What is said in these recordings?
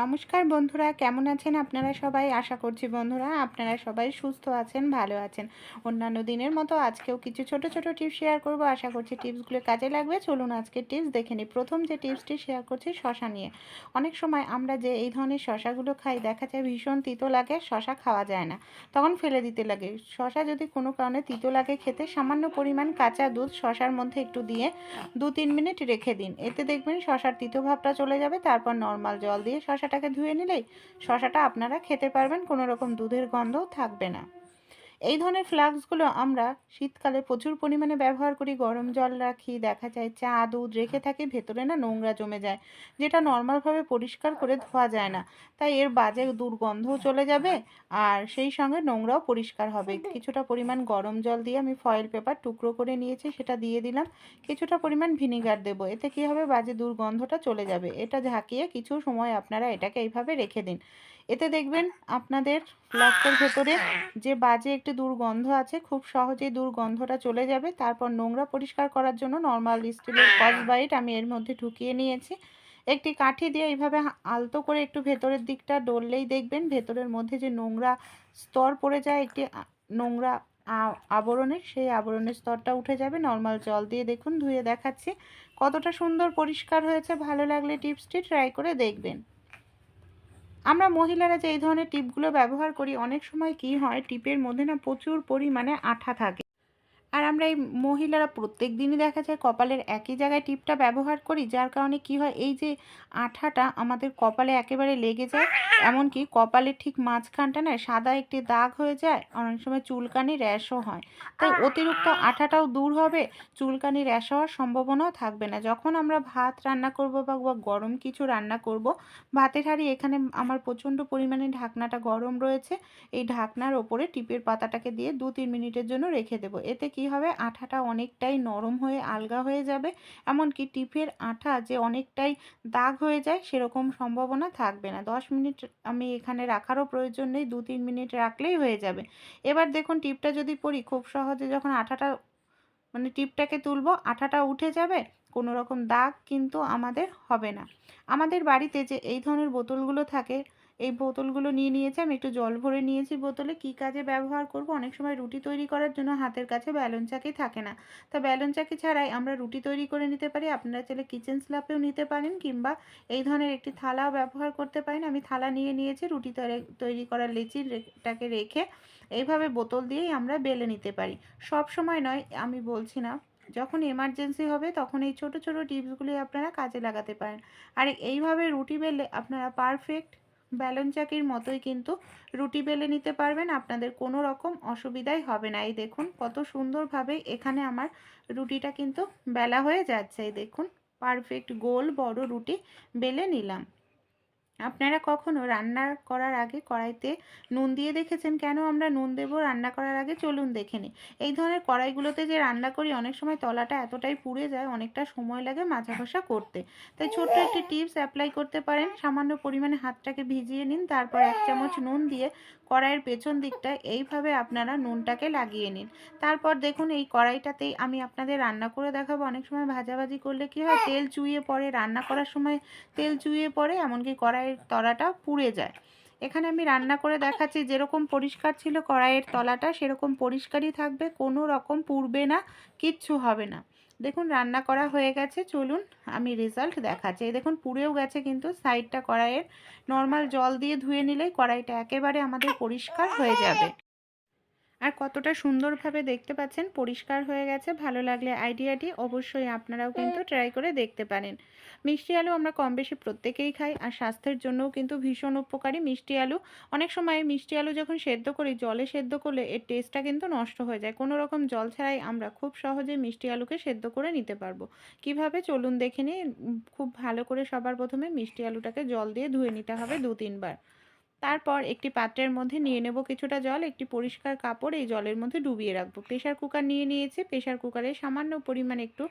নমস্কার বন্ধুরা, কেমন আছেন আপনারা সবাই? আশা করছি বন্ধুরা আপনারা সবাই সুস্থ আছেন, ভালো আছেন। অন্যান্য দিনের মতো আজকেও কিছু ছোট ছোট টিপস শেয়ার করব। আশা করছি টিপসগুলো কাজে লাগবে। চলুন আজকে টিপস দেখে নিই। প্রথম যে টিপসটি শেয়ার করছি, শশা নিয়ে। অনেক সময় আমরা যে এই ধরনের শশাগুলো খাই, দেখা যায় ভীষণ তিতো লাগে, শশা খাওয়া যায় না। তখন ফেলে দিতে লাগে। শশা যদি কোনো কারণে তিতো লাগে খেতে, সামান্য পরিমাণ কাঁচা দুধ শশার মধ্যে একটু দিয়ে দু তিন মিনিট রেখে দিন। এতে দেখবেন শশার তিতো ভাবটা চলে যাবে, তারপর নর্মাল জল দিয়ে শশাটাকে ধুয়ে নিলেই শসাটা আপনারা খেতে পারবেন কোনো রকম দুধের গন্ধও থাকবে না। এই ধরনের ফ্লাক্সগুলো আমরা শীতকালে প্রচুর পরিমাণে ব্যবহার করি। গরম জল রাখি, দেখা যায় চা, দুধ রেখে থাকি, ভেতরে না নোংরা জমে যায়, যেটা নর্মালভাবে পরিষ্কার করে ধোয়া যায় না। তাই এর বাজে দুর্গন্ধও চলে যাবে আর সেই সঙ্গে নোংরাও পরিষ্কার হবে। কিছুটা পরিমাণ গরম জল দিয়ে আমি ফয়েল পেপার টুকরো করে নিয়েছি, সেটা দিয়ে দিলাম। কিছুটা পরিমাণ ভিনিগার দেবো, এতে কী হবে? বাজে দুর্গন্ধটা চলে যাবে। এটা ঝাঁকিয়ে কিছু সময় আপনারা এটাকে এইভাবে রেখে দিন। এতে দেখবেন আপনাদের ফ্লাস্কের ভেতরে যে বাজে একটি দুর্গন্ধ আছে, খুব সহজেই দুর্গন্ধটা চলে যাবে। তারপর নোংরা পরিষ্কার করার জন্য নর্মাল স্টিলের কস বাইট আমি এর মধ্যে ঢুকিয়ে নিয়েছি। একটি কাঠি দিয়ে এইভাবে আলতো করে একটু ভেতরের দিকটা ডললেই দেখবেন, ভেতরের মধ্যে যে নোংরা স্তর পড়ে যায়, একটি নোংরা আবরণের সেই আবরণের স্তরটা উঠে যাবে। নর্মাল জল দিয়ে দেখুন, ধুয়ে দেখাচ্ছি। কতটা সুন্দর পরিষ্কার হয়েছে, ভালো লাগলে টিপসটি ট্রাই করে দেখবেন। আমরা মহিলারা যে এই ধরনের টিপগুলো ব্যবহার করি, অনেক সময় কি হয়, টিপের মধ্যে না প্রচুর পরিমাণে আঠা থাকে। আর আমরা এই মহিলারা প্রত্যেক দিনই দেখা যায় কপালের একই জায়গায় টিপটা ব্যবহার করি, যার কারণে কি হয়, এই যে আঠাটা আমাদের কপালে একেবারে লেগে যায়, এমনকি কপালের ঠিক মাঝখানটা না সাদা একটি দাগ হয়ে যায়, অনেক সময় চুলকানি র্যাশও হয়। তাই অতিরিক্ত আঠাটাও দূর হবে, চুলকানি র্যাশ হওয়ার সম্ভাবনাও থাকবে না। যখন আমরা ভাত রান্না করব বা গরম কিছু রান্না করব, ভাতের হাঁড়ি এখানে আমার প্রচণ্ড পরিমাণে ঢাকনাটা গরম রয়েছে, এই ঢাকনার ওপরে টিপের পাতাটাকে দিয়ে দু তিন মিনিটের জন্য রেখে দেবো। এতে কি হবে? আঠাটা অনেকটাই নরম হয়ে আলগা হয়ে যাবে। এমনকি টিপের আঠা যে অনেকটাই দাগ হয়ে যায়, সেরকম সম্ভাবনা থাকবে না। দশ মিনিট আমি এখানে রাখারও প্রয়োজন নেই, দু তিন মিনিট রাখলেই হয়ে যাবে। এবার দেখুন, টিপটা যদি পরি খুব সহজে যখন আঠাটা মানে টিপটাকে তুলবো, আঠাটা উঠে যাবে, কোনো রকম দাগ কিন্তু আমাদের হবে না। আমাদের বাড়িতে যে এই ধরনের বোতলগুলো থাকে এই বোতলগুলো নিয়ে নিয়েছি, আমি একটু জল ভরে নিয়েছি বোতলে। কি কাজে ব্যবহার করব? অনেক সময় রুটি তৈরি করার জন্য হাতের কাছে ব্যালন চাকি থাকে না। তা ব্যালন চাকি ছাড়াই আমরা রুটি তৈরি করে নিতে পারি। আপনারা চাইলে কিচেন স্ল্যাপেও নিতে পারেন কিংবা এই ধরনের একটি থালাও ব্যবহার করতে পারেন। আমি থালা নিয়ে নিয়েছি, রুটি তৈরি করার লেচিটাকে রেখে এইভাবে বোতল দিয়েই আমরা বেলে নিতে পারি। সব সময় নয়, আমি বলছি না, যখন এমার্জেন্সি হবে তখন এই ছোট ছোট টিপসগুলি আপনারা কাজে লাগাতে পারেন। আর এইভাবে রুটি বেললে আপনারা পারফেক্ট ব্যালন চাকির মতোই কিন্তু রুটি বেলে নিতে পারবেন। আপনাদের কোনো রকম অসুবিধাই হবে না। এই দেখুন, কত সুন্দরভাবে এখানে আমার রুটিটা কিন্তু বেলা হয়ে যাচ্ছে। এই দেখুন পারফেক্ট গোল বড় রুটি বেলে নিলাম। আপনারা কখনো রান্না করার আগে কড়াইতে নুন দিয়ে দেখেছেন? কেন আমরা নুন দেবো, রান্না করার আগে চলুন দেখে নিই। এই ধরনের কড়াইগুলোতে যে রান্না করি, অনেক সময় তলাটা এতটাই পুড়ে যায়, অনেকটা সময় লাগে মাছা ঘষা করতে। তাই ছোট্ট একটি টিপস অ্যাপ্লাই করতে পারেন। সামান্য পরিমাণে হাতটাকে ভিজিয়ে নিন, তারপর এক চামচ নুন দিয়ে কড়াইয়ের পেছন দিকটায় এইভাবে আপনারা নুনটাকে লাগিয়ে নিন। তারপর দেখুন এই কড়াইটাতেই আমি আপনাদের রান্না করে দেখাবো। অনেক সময় ভাজাভাজি করলে কি হয়, তেল চুইয়ে পড়ে রান্না করার সময় তেল চুইয়ে পড়ে এমনকি কড়াইয়ের তলাটা পুড়ে যায়। এখানে আমি রান্না করে দেখাচ্ছি, যেরকম পরিষ্কার ছিল কড়াইয়ের তলাটা, সেরকম পরিষ্কারই থাকবে, কোনো রকম পুড়বে না, কিচ্ছু হবে না। দেখুন, রান্না করা হয়ে গেছে। চলুন আমি রেজাল্ট দেখাচ্ছি। এই দেখুন, পুড়েও গেছে কিন্তু সাইডটা কড়াইয়ের। নর্মাল জল দিয়ে ধুয়ে নিলেই কড়াইটা একেবারে আমাদের পরিষ্কার হয়ে যাবে। আর কতটা সুন্দরভাবে দেখতে পাচ্ছেন পরিষ্কার হয়ে গেছে ভালো লাগলে আইডিয়াটি অবশ্যই আপনারাও কিন্তু ট্রাই করে দেখতে পারেন। মিষ্টি আলু আমরা কম বেশি প্রত্যেকেই খাই আর স্বাস্থ্যের জন্যও কিন্তু ভীষণ উপকারী। মিষ্টি আলু অনেক সময় মিষ্টি আলু যখন সেদ্ধ করি জলে সেদ্ধ করলে এর টেস্টটা কিন্তু নষ্ট হয়ে যায়। কোনো রকম জল ছাড়াই আমরা খুব সহজে মিষ্টি আলুকে সেদ্ধ করে নিতে পারব। কীভাবে? চলুন দেখে নিই। খুব ভালো করে সবার প্রথমে মিষ্টি আলুটাকে জল দিয়ে ধুয়ে নিতে হবে দু তিনবার তারপর একটি পাত্রের মধ্যে নিয়ে নেব কিছুটা জল, একটি পরিষ্কার কাপড়, এই জলের মধ্যে ডুবিয়ে রাখব। প্রেশার কুকার নিয়ে নিয়েছি। প্রেশার কুকারে সামান্য পরিমাণ একটু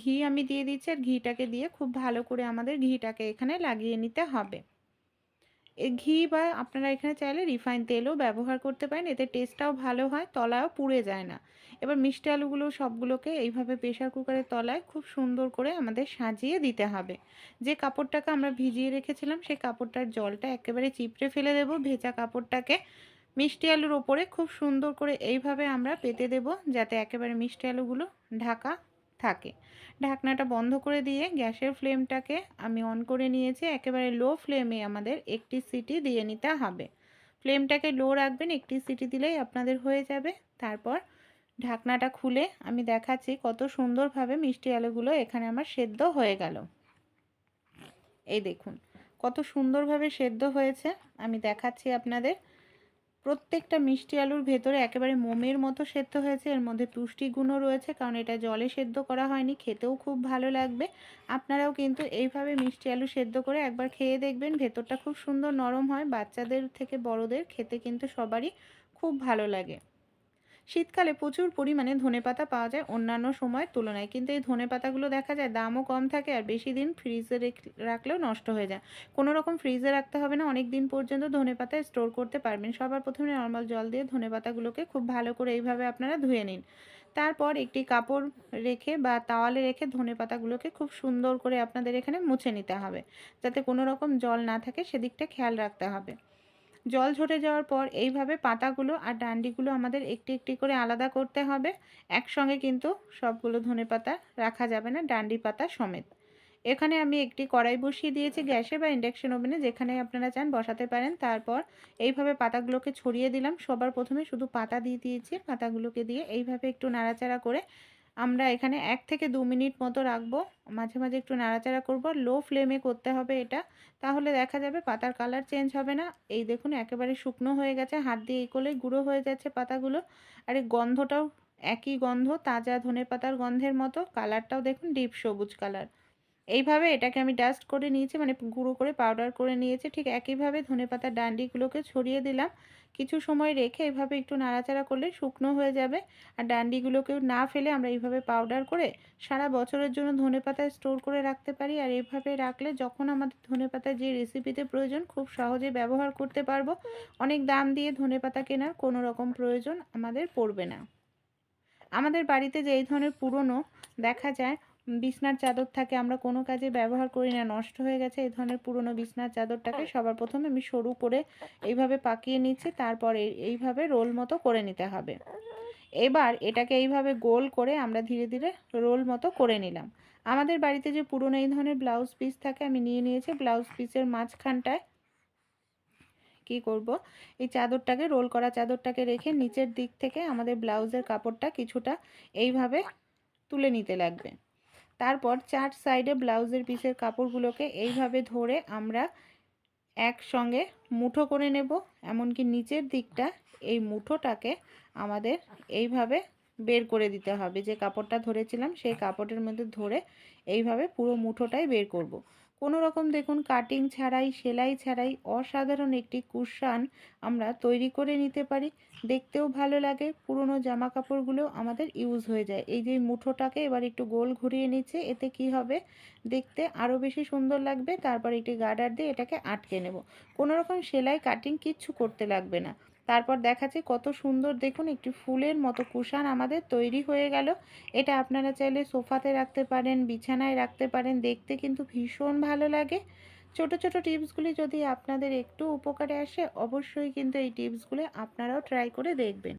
ঘি আমি দিয়ে দিচ্ছি আর ঘিটাকে দিয়ে খুব ভালো করে আমাদের ঘিটাকে এখানে লাগিয়ে নিতে হবে। ঘি বা আপনারা এখানে চাইলে রিফাইন তেলও ব্যবহার করতে পারেন, এতে টেস্টটাও ভালো হয়, তলায়ও পুড়ে যায় না। এবার মিষ্টি আলুগুলো সবগুলোকে এইভাবে প্রেশার কুকারের তলায় খুব সুন্দর করে আমাদের সাজিয়ে দিতে হবে। যে কাপড়টাকে আমরা ভিজিয়ে রেখেছিলাম, সেই কাপড়টার জলটা একেবারে চিপড়ে ফেলে দেব। ভেজা কাপড়টাকে মিষ্টি আলুর ওপরে খুব সুন্দর করে এইভাবে আমরা পেতে দেব, যাতে একেবারে মিষ্টি আলুগুলো ঢাকা থাকে। ঢাকনাটা বন্ধ করে দিয়ে গ্যাসের ফ্লেমটাকে আমি অন করে নিয়েছি। একেবারে লো ফ্লেমে আমাদের একটি সিটি দিয়ে নিতে হবে। ফ্লেমটাকে লো রাখবেন, একটি সিটি দিলেই আপনাদের হয়ে যাবে। তারপর ঢাকনাটা খুলে আমি দেখাচ্ছি কত সুন্দরভাবে মিষ্টি আলুগুলো এখানে আমার সেদ্ধ হয়ে গেল। এই দেখুন, কত সুন্দরভাবে সেদ্ধ হয়েছে। আমি দেখাচ্ছি আপনাদের। প্রত্যেকটা মিষ্টি আলুর ভেতরে একেবারে মোমের মতো সেদ্ধ হয়েছে। এর মধ্যে পুষ্টিগুণও রয়েছে, কারণ এটা জলে সেদ্ধ করা হয়নি। খেতেও খুব ভালো লাগবে। আপনারাও কিন্তু এইভাবে মিষ্টি আলু সেদ্ধ করে একবার খেয়ে দেখবেন। ভেতরটা খুব সুন্দর নরম হয়। বাচ্চাদের থেকে বড়দের খেতে কিন্তু সবারই খুব ভালো লাগে। শীতকালে প্রচুর পরিমাণে ধনেপাতা পাওয়া যায় অন্যান্য সময়ের তুলনায়। কিন্তু এই ধনেপাতাগুলো দেখা যায় দামও কম থাকে আর বেশি দিন ফ্রিজে রাখলেও নষ্ট হয়ে যায়। কোনো রকম ফ্রিজে রাখতে হবে না, অনেক দিন পর্যন্ত ধনেপাতা স্টোর করতে পারবেন। সবার প্রথমে নর্মাল জল দিয়ে ধনেপাতাগুলোকে খুব ভালো করে এইভাবে আপনারা ধুয়ে নিন। তারপর একটি কাপড় রেখে বা তাওয়ালে রেখে ধনে পাতাগুলোকে খুব সুন্দর করে আপনাদের এখানে মুছে নিতে হবে। যাতে কোনো রকম জল না থাকে, সেদিকটা খেয়াল রাখতে হবে। জল ঝরে যাওয়ার পর এইভাবে পাতাগুলো আর ডান্ডিগুলো আমাদের একটি একটি করে আলাদা করতে হবে। একসঙ্গে কিন্তু সবগুলো ধনে পাতা রাখা যাবে না, ডান্ডি পাতা সমেত। এখানে আমি একটি কড়াই বসিয়ে দিয়েছি গ্যাসে বা ইন্ডাকশন ওভেনে, যেখানে আপনারা চান বসাতে পারেন। তারপর এইভাবে পাতাগুলোকে ছড়িয়ে দিলাম। সবার প্রথমে শুধু পাতা দিয়ে দিয়েছি। পাতাগুলোকে দিয়ে এইভাবে একটু নাড়াচাড়া করে আমরা এখানে এক থেকে দু মিনিট মতো রাখব। মাঝে মাঝে একটু নাড়াচাড়া করব। লো ফ্লেমে করতে হবে এটা। তাহলে দেখা যাবে পাতার কালার চেঞ্জ হবে না। এই দেখুন, একেবারে শুকনো হয়ে গেছে। হাত দিয়ে এই করলেই গুঁড়ো হয়ে যাচ্ছে পাতাগুলো। আর এই গন্ধটাও একই গন্ধ, তাজা ধনে পাতার গন্ধের মতো। কালারটাও দেখুন ডিপ সবুজ কালার এইভাবে এটাকে আমি ডাস্ট করে নিয়েছি মানে গুঁড়ো করে পাউডার করে নিয়েছি। ঠিক একইভাবে ধনে পাতার ডান্ডিগুলোকে ছড়িয়ে দিলাম। কিছু সময় রেখে এভাবে একটু নাড়াচাড়া করলে শুকনো হয়ে যাবে। আর ডান্ডিগুলোকেও না ফেলে আমরা এইভাবে পাউডার করে সারা বছরের জন্য ধনে পাতায় স্টোর করে রাখতে পারি। আর এইভাবে রাখলে যখন আমাদের ধনে পাতা যে রেসিপিতে প্রয়োজন, খুব সহজে ব্যবহার করতে পারব। অনেক দাম দিয়ে ধনে পাতা কেনার কোনো রকম প্রয়োজন আমাদের পড়বে না। আমাদের বাড়িতে যে এই ধরনের পুরনো দেখা যায় বিছনার চাদর থাকে আমরা কোনো কাজে ব্যবহার করি না নষ্ট হয়ে গেছে এই ধরনের পুরনো বিছনার চাদরটাকে সবার প্রথমে আমি সরু করে এইভাবে পাকিয়ে নিচ্ছি তারপর এইভাবে রোল মতো করে নিতে হবে। এবার এটাকে এইভাবে গোল করে আমরা ধীরে ধীরে রোল মতো করে নিলাম। আমাদের বাড়িতে যে পুরনো এই ধরনের ব্লাউজ পিস থাকে আমি নিয়ে নিয়েছি ব্লাউজ পিসের মাঝখানটায়। কি করব? এই চাদরটাকে রোল করা চাদরটাকে রেখে নিচের দিক থেকে আমাদের ব্লাউজের কাপড়টা কিছুটা এইভাবে তুলে নিতে লাগবে। তারপর চার সাইডে ব্লাউজের পিসের কাপড়গুলোকে এইভাবে ধরে আমরা একসঙ্গে মুঠো করে নেব এমনকি নিচের দিকটা এই মুঠোটাকে আমাদের এইভাবে বের করে দিতে হবে যে কাপড়টা ধরেছিলাম, সেই কাপড়ের মধ্যে ধরে এইভাবে পুরো মুঠোটাই বের করব। কোনো রকম দেখুন কাটিং ছাড়াই, সেলাই ছাড়াই অসাধারণ একটি কুশান আমরা তৈরি করে নিতে পারি। দেখতেও ভালো লাগে, পুরনো জামা কাপড়গুলো আমাদের ইউজ হয়ে যায়। এই যে মুঠোটাকে এবার একটু গোল ঘুরিয়ে নিচ্ছে, এতে কি হবে? দেখতে আরও বেশি সুন্দর লাগবে। তারপর একটি গার্ডার দিয়ে এটাকে আটকে নেব। কোনো রকম সেলাই কাটিং কিচ্ছু করতে লাগবে না। তারপর দেখাচ্ছি কত সুন্দর দেখুন, একটি ফুলের মতো কুশান আমাদের তৈরি হয়ে গেল। এটা আপনারা চাইলে সোফাতে রাখতে পারেন, বিছানায় রাখতে পারেন, দেখতে কিন্তু ভীষণ ভালো লাগে। ছোট ছোট টিপসগুলি যদি আপনাদের একটু উপকারে আসে, অবশ্যই কিন্তু এই টিপসগুলি আপনারাও ট্রাই করে দেখবেন।